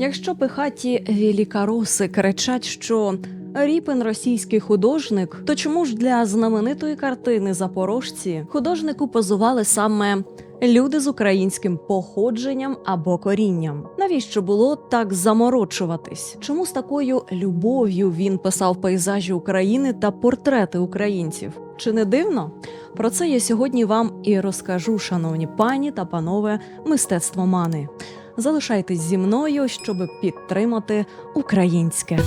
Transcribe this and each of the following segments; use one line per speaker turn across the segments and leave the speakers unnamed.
Якщо пихаті вілікароси кричать, що Ріпин російський художник, то чому ж для знаменитої картини Запорожці художнику позували саме люди з українським походженням або корінням? Навіщо було так заморочуватись? Чому з такою любов'ю він писав пейзажі України та портрети українців? Чи не дивно? Про це я сьогодні вам і розкажу, шановні пані та панове мистецтвомани. Залишайтесь зі мною, щоб підтримати українське.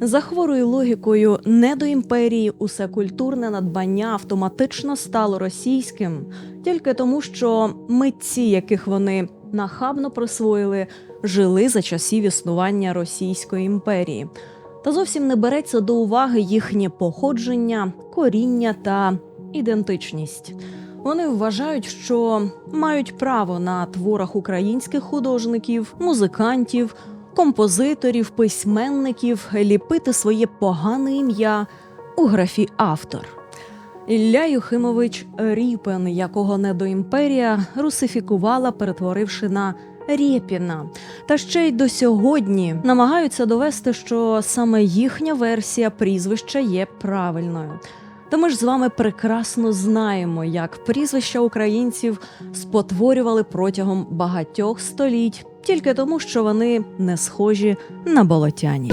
За хворою логікою недоімперії усе культурне надбання автоматично стало російським тільки тому, що митці, яких вони нахабно присвоїли, жили за часів існування Російської імперії. Та зовсім не береться до уваги їхнє походження, коріння та ідентичність. Вони вважають, що мають право на творах українських художників, музикантів, композиторів, письменників ліпити своє погане ім'я у графі автор. Ілля Юхимович Ріпен, якого недоімперія русифікувала, перетворивши на Рєпіна. Та ще й до сьогодні намагаються довести, що саме їхня версія прізвища є правильною. Та ми ж з вами прекрасно знаємо, як прізвища українців спотворювали протягом багатьох століть, тільки тому, що вони не схожі на болотяні.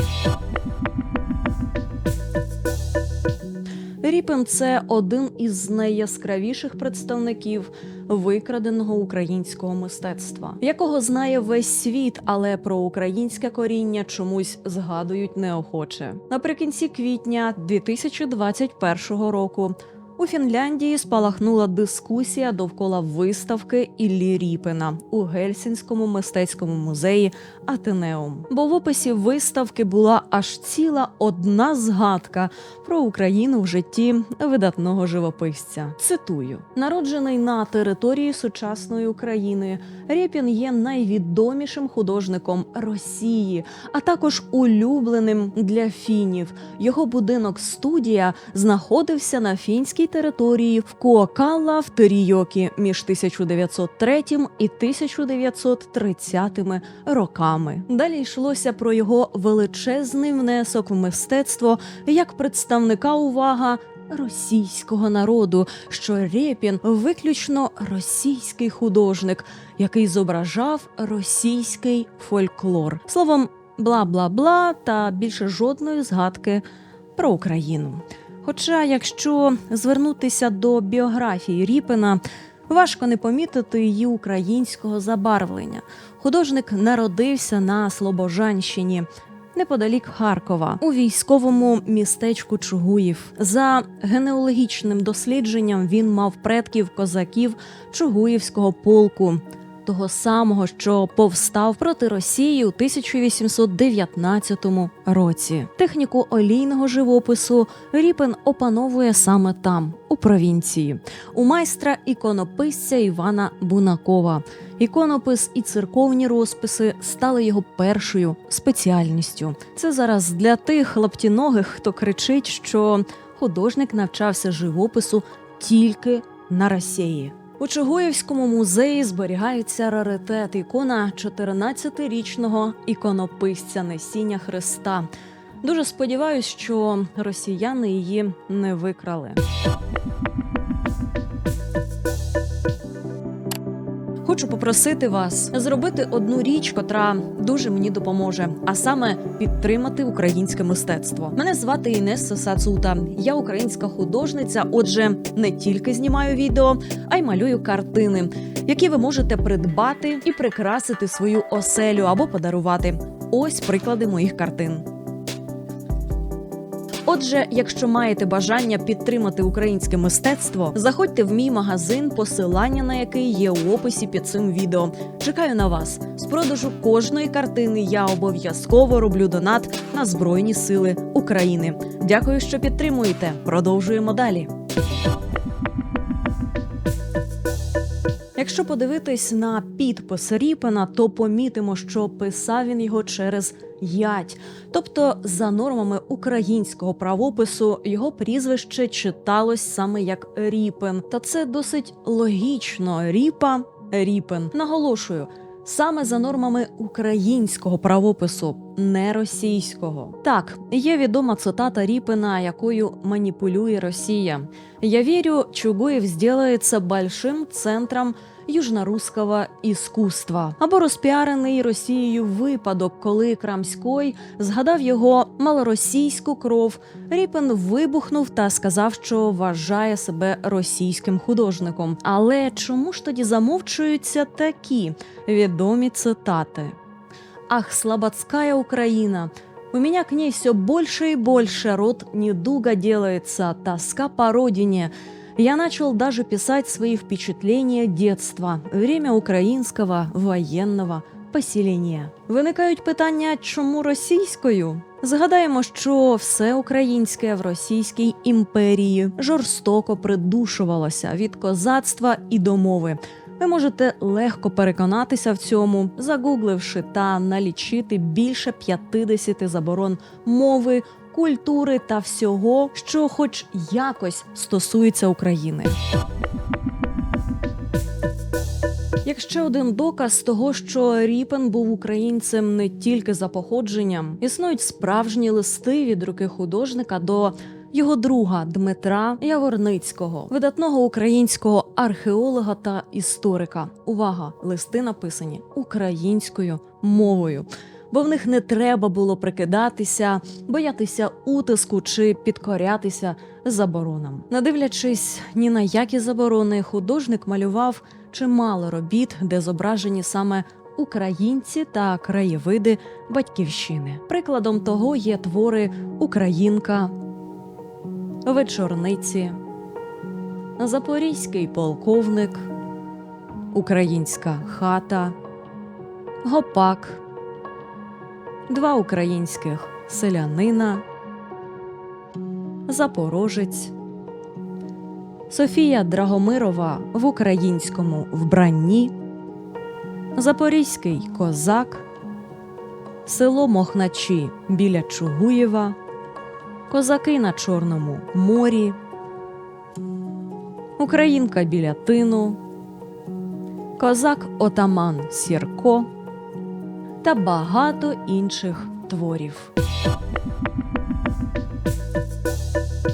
Ріпен це один із найяскравіших представників викраденого українського мистецтва, якого знає весь світ, але про українське коріння чомусь згадують неохоче. Наприкінці квітня 2021 року. У Фінляндії спалахнула дискусія довкола виставки Іллі Ріпена у Гельсінському мистецькому музеї Атенеум. Бо в описі виставки була аж ціла одна згадка про Україну в житті видатного живописця. Цитую: народжений на території сучасної України, Рєпін є найвідомішим художником Росії, а також улюбленим для фінів. Його будинок студія знаходився на фінській території в Куокалла в Терійокі між 1903 і 1930 роками. Далі йшлося про його величезний внесок в мистецтво як представника увага. Російського народу, що Рєпін виключно російський художник, який зображав російський фольклор. Словом, бла бла бла, та більше жодної згадки про Україну. Хоча, якщо звернутися до біографії Ріпена, важко не помітити її українського забарвлення. Художник народився на Слобожанщині. Неподалік Харкова у військовому містечку Чугуїв за генеалогічним дослідженням він мав предків козаків Чугуївського полку, того самого, що повстав проти Росії у 1819 році. Техніку олійного живопису Ріпен опановує саме там, у провінції, у майстра іконописця Івана Бунакова. Іконопис і церковні розписи стали його першою спеціальністю. Це зараз для тих лаптіногих, хто кричить, що художник навчався живопису тільки на Росії. У Чугуївському музеї зберігається раритет ікона 14-річного іконописця Несіння Христа. Дуже сподіваюсь, що росіяни її не викрали. Хочу попросити вас зробити одну річ, котра дуже мені допоможе, а саме підтримати українське мистецтво. Мене звати Інеса Сацута. Я українська художниця. Отже, не тільки знімаю відео, а й малюю картини, які ви можете придбати і прикрасити свою оселю або подарувати. Ось приклади моїх картин. Отже, якщо маєте бажання підтримати українське мистецтво, заходьте в мій магазин, посилання на який є у описі під цим відео. Чекаю на вас. З продажу кожної картини я обов'язково роблю донат на Збройні Сили України. Дякую, що підтримуєте. Продовжуємо далі. Якщо подивитись на підпис Ріпена, то помітимо, що писав він його через ять. Тобто, за нормами українського правопису, його прізвище читалось саме як Ріпен. Та це досить логічно. Ріпа Ріпен. Наголошую. Саме за нормами українського правопису, не російського. Так, є відома цитата Ріпина, якою маніпулює Росія. Я вірю, Чугуєв зробиться большим центром южноруського іскусства. Або розпіарений Росією випадок, коли Крамський згадав його малоросійську кров. Ріпен вибухнув та сказав, що вважає себе російським художником. Але чому ж тоді замовчуються такі відомі цитати? Ах, слободская Украина! У меня к ней все больше и больше, рот недуга делается, тоска по родине. Я начал даже писать свои впечатления детства, время українського воєнного поселення. Виникають питання, чому російською? Згадаємо, що все українське в Російській імперії жорстоко придушувалося від козацтва і до мови. Ви можете легко переконатися в цьому, загугливши та налічити більше 50 заборон мови, культури та всього, що, хоч якось, стосується України. Як ще один доказ того, що Ріпен був українцем не тільки за походженням, існують справжні листи від руки художника до його друга Дмитра Яворницького, видатного українського археолога та історика. Увага! Листи написані українською мовою. Бо в них не треба було прикидатися, боятися утиску чи підкорятися заборонам. Не дивлячись ні на які заборони, художник малював чимало робіт, де зображені саме українці та краєвиди батьківщини. Прикладом того є твори Українка, Вечорниці, Запорізький полковник, Українська хата, Гопак, Два українських селянина, Запорожець, Софія Драгомирова в українському вбранні, Запорізький козак, село Мохначі біля Чугуєва, Козаки на Чорному морі, Українка біля тину, Козак Отаман Сірко та багато інших творів.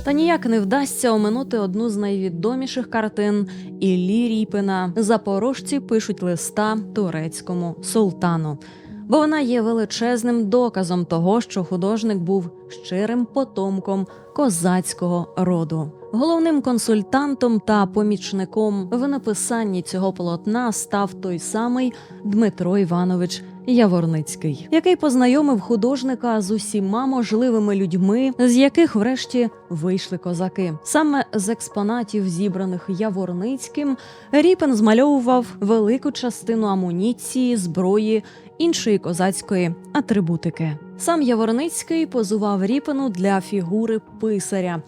Та ніяк не вдасться оминути одну з найвідоміших картин Іллі Ріпина. Запорожці пишуть листа турецькому султану. Бо вона є величезним доказом того, що художник був щирим потомком козацького роду. Головним консультантом та помічником в написанні цього полотна став той самий Дмитро Іванович Яворницький, який познайомив художника з усіма можливими людьми, з яких врешті вийшли козаки. Саме з експонатів, зібраних Яворницьким, Ріпен змальовував велику частину амуніції, зброї, іншої козацької атрибутики. Сам Яворницький позував Ріпену для фігури писаря.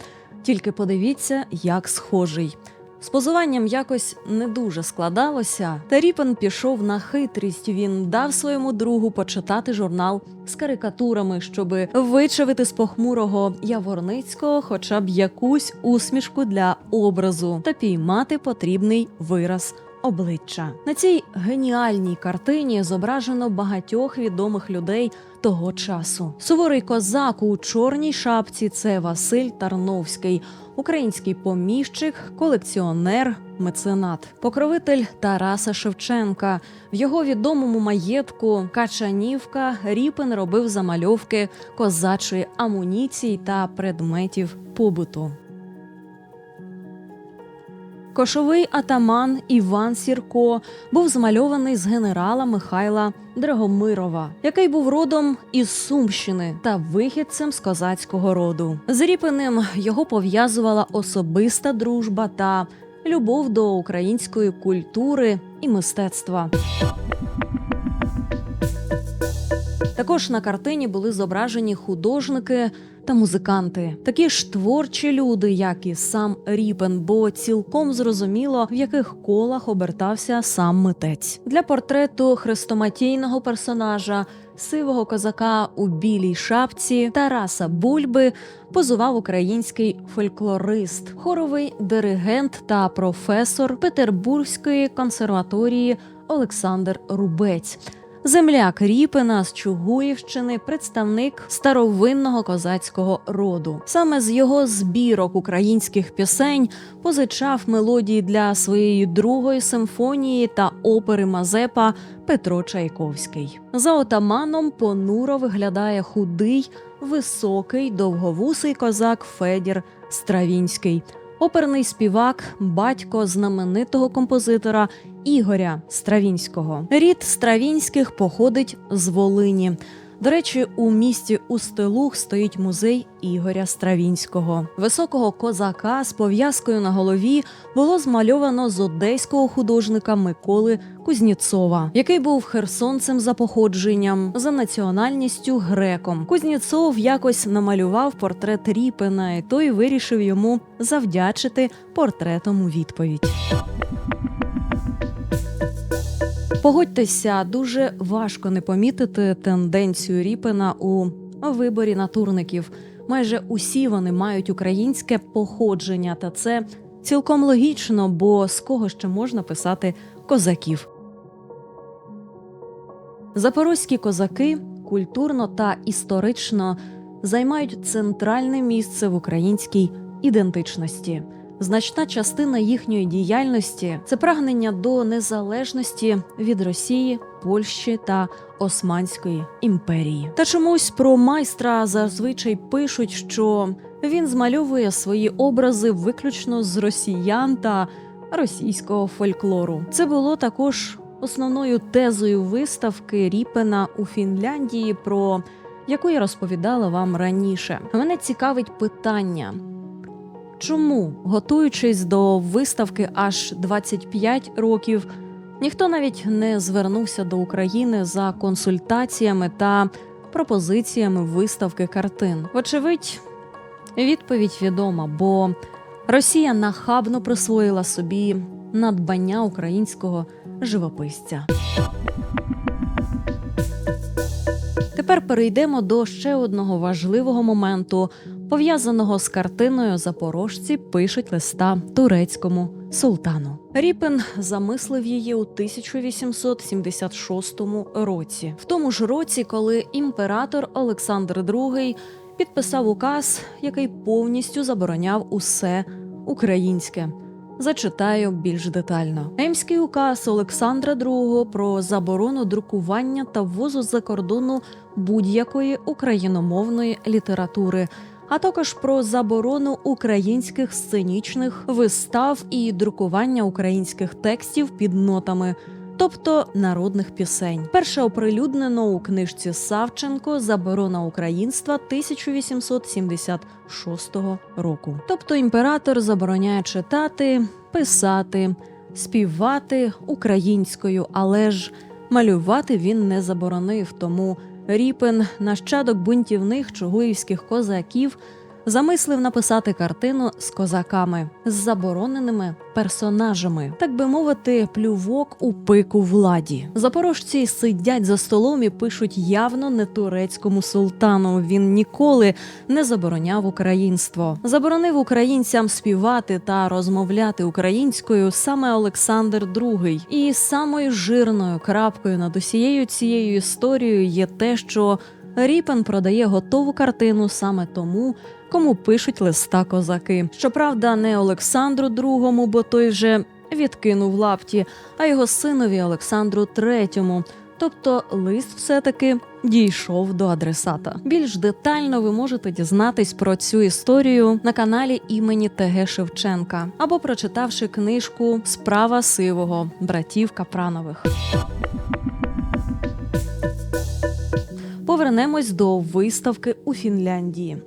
Тільки подивіться, як схожий. З позуванням якось не дуже складалося, та Ріпен пішов на хитрість. Він дав своєму другу почитати журнал з карикатурами, щоби вичавити з похмурого Яворницького хоча б якусь усмішку для образу та піймати потрібний вираз обличчя. На цій геніальній картині зображено багатьох відомих людей того часу. Суворий козак у чорній шапці це Василь Тарновський, український поміщик, колекціонер, меценат, покровитель Тараса Шевченка. В його відомому маєтку Качанівка Ріпен робив замальовки козачої амуніції та предметів побуту. Кошовий атаман Іван Сірко був змальований з генерала Михайла Драгомирова, який був родом із Сумщини та вихідцем з козацького роду. З Ріпиним його пов'язувала особиста дружба та любов до української культури і мистецтва. Також на картині були зображені художники та музиканти, такі ж творчі люди, як і сам Ріпен, бо цілком зрозуміло, в яких колах обертався сам митець для портрету хрестоматійного персонажа. Сивого козака у білій шапці Тараса Бульби позував український фольклорист, хоровий диригент та професор Петербурзької консерваторії Олександр Рубець. Земляк Ріпина з Чугуївщини, представник старовинного козацького роду. Саме з його збірок українських пісень позичав мелодії для своєї другої симфонії та опери Мазепа Петро Чайковський. За отаманом понуро виглядає худий, високий, довговусий козак Федір Стравінський. Оперний співак, батько знаменитого композитора Ігоря Стравінського. Рід Стравінських походить з Волині. До речі, у місті Устилух стоїть музей Ігоря Стравінського. Високого козака з пов'язкою на голові було змальовано з одеського художника Миколи Кузніцова, який був херсонцем за походженням, за національністю греком. Кузніцов якось намалював портрет Ріпина, і той вирішив йому завдячити портретом у відповідь. Погодьтеся, дуже важко не помітити тенденцію Ріпина у виборі натурників. Майже усі вони мають українське походження, та це цілком логічно, бо з кого ще можна писати козаків. Запорозькі козаки культурно та історично займають центральне місце в українській ідентичності. Значна частина їхньої діяльності це прагнення до незалежності від Росії, Польщі та Османської імперії. Та чомусь про майстра зазвичай пишуть, що він змальовує свої образи виключно з росіян та російського фольклору. Це було також основною тезою виставки Ріпена у Фінляндії, про яку я розповідала вам раніше. Мене цікавить питання. Чому, готуючись до виставки аж 25 років, ніхто навіть не звернувся до України за консультаціями та пропозиціями виставки картин? Вочевидь, відповідь відома, бо Росія нахабно присвоїла собі надбання українського живописця. Тепер перейдемо до ще одного важливого моменту, пов'язаного з картиною Запорожці пишуть листа турецькому султану. Ріпен замислив її у 1876 році, в тому ж році, коли імператор Олександр II підписав указ, який повністю забороняв усе українське. Зачитаю більш детально. Емський указ Олександра II про заборону друкування та ввозу за кордону будь-якої україномовної літератури, а також про заборону українських сценічних вистав і друкування українських текстів під нотами. Тобто народних пісень, перше оприлюднено у книжці Савченко Заборона українства 1876 року. Тобто імператор забороняє читати, писати, співати українською, але ж малювати він не заборонив. Тому Ріпен, нащадок бунтівних чугуївських козаків, замислив написати картину з козаками, з забороненими персонажами, так би мовити, плювок у пику владі. Запорожці сидять за столом і пишуть явно не турецькому султану. Він ніколи не забороняв українство. Заборонив українцям співати та розмовляти українською саме Олександр II. І самою жирною крапкою над усією цією історією є те, що Ріпен продає готову картину саме тому, кому пишуть листа козаки. Щоправда, не Олександру II, бо той вже відкинув лапті, а його синові Олександру III. Тобто лист все-таки дійшов до адресата. Більш детально ви можете дізнатись про цю історію на каналі імені ТГ Шевченка або прочитавши книжку Справа сивого братів Капранових. Повернемось до виставки у Фінляндії.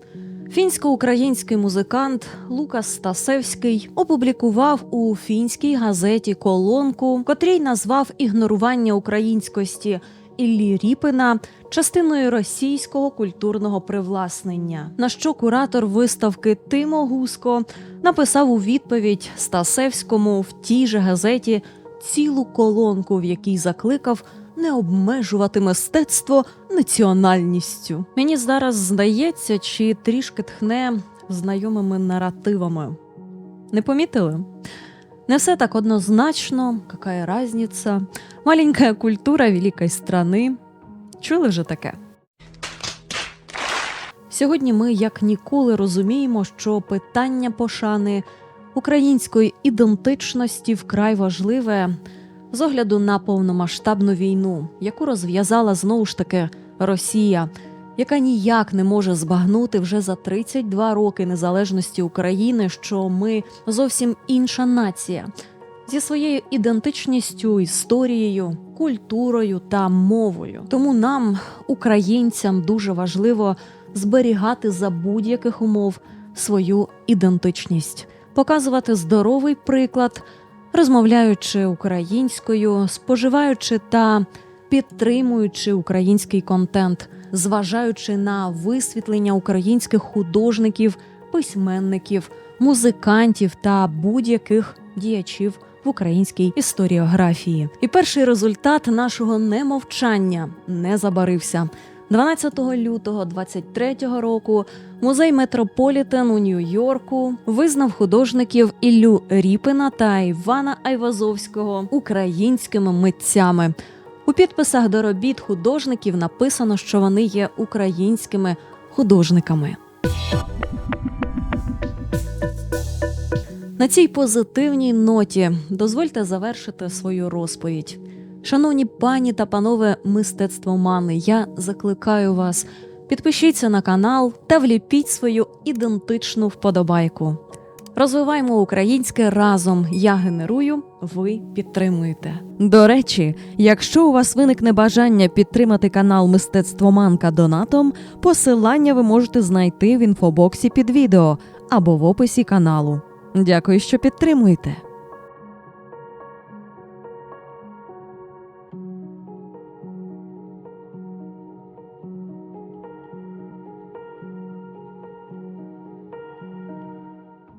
Фінсько-український музикант Лукас Стасевський опублікував у фінській газеті колонку, котрій назвав ігнорування українськості Іллі Ріпина частиною російського культурного привласнення. На що куратор виставки Тимо Гуско написав у відповідь Стасевському в тій же газеті цілу колонку, в якій закликав не обмежувати мистецтво національністю. Мені зараз здається, чи трішки тхне знайомими наративами. Не помітили? Не все так однозначно, какая разница. Маленькая культура великої страни. Чули вже таке? Сьогодні ми як ніколи розуміємо, що питання пошани української ідентичності вкрай важливе з огляду на повномасштабну війну, яку розв'язала знову ж таки Росія, яка ніяк не може збагнути вже за 32 роки незалежності України, що ми зовсім інша нація зі своєю ідентичністю, історією, культурою та мовою. Тому нам, українцям, дуже важливо зберігати за будь-яких умов свою ідентичність, показувати здоровий приклад, розмовляючи українською, споживаючи та підтримуючи український контент, зважаючи на висвітлення українських художників, письменників, музикантів та будь-яких діячів в українській історіографії. І перший результат нашого немовчання не забарився. 12 лютого 23-го року музей Метрополітен у Нью-Йорку визнав художників Іллю Ріпина та Івана Айвазовського українськими митцями. У підписах до робіт художників написано, що вони є українськими художниками. На цій позитивній ноті дозвольте завершити свою розповідь. Шановні пані та панове мистецтвомани, я закликаю вас, підпишіться на канал та вліпіть свою ідентичну вподобайку. Розвиваємо українське разом. Я генерую, ви підтримуєте.
До речі, якщо у вас виникне бажання підтримати канал Мистецтвоманка донатом, посилання ви можете знайти в інфобоксі під відео або в описі каналу. Дякую, що підтримуєте.